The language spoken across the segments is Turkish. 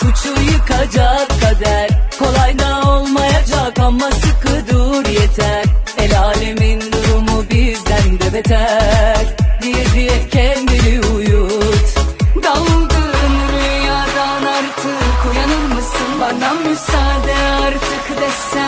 suçu yıkacak kader. Kolay da olmayacak ama sıkı dur yeter. El alemin durumu bizden de beter. Diye diye kendini uyut. Daldığın rüyadan artık uyanır mısın? Bana müsaade artık desem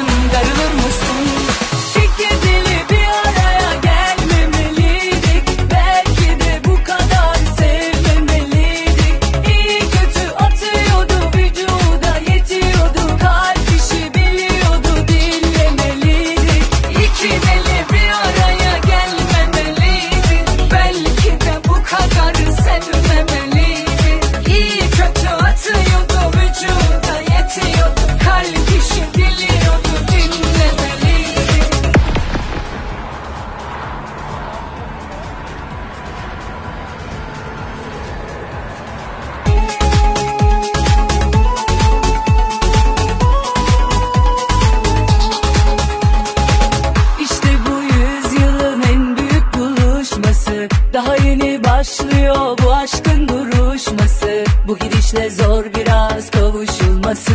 Bu gidişle zor biraz kavuşulması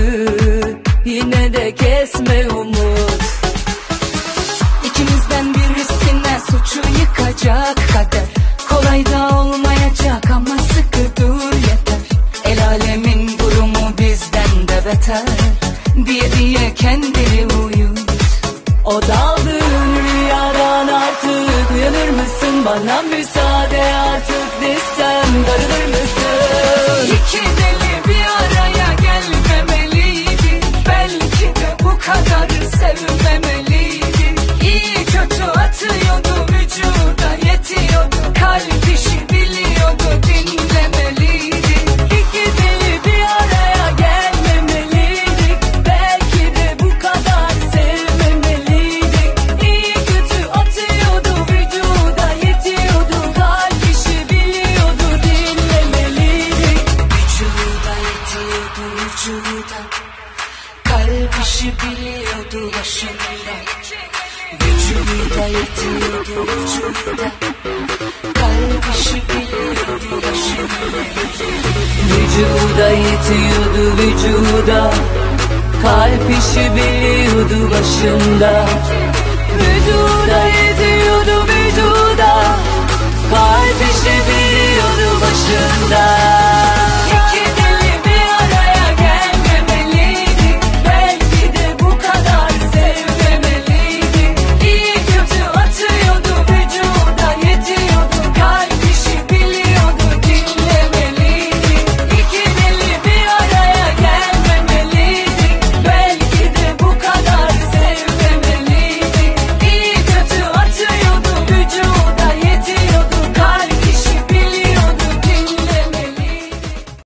Yine de kesme umut. İkimizden birisine suçu yıkacak kader. Kolay da olmayacak ama sıkı dur yeter. El alemin durumu bizden de beter. Diye diye kendini uyut. O daldığın rüyadan artık. Uyanır mısın? Bana müsaade artık desem. Darılır Kalp işi biliyordu başında. Vücuda yetiyordu vücuda Kalp işi biliyordu başında. Vücuda yetiyordu vücuda. Kalp işi biliyordu başında. Vücuda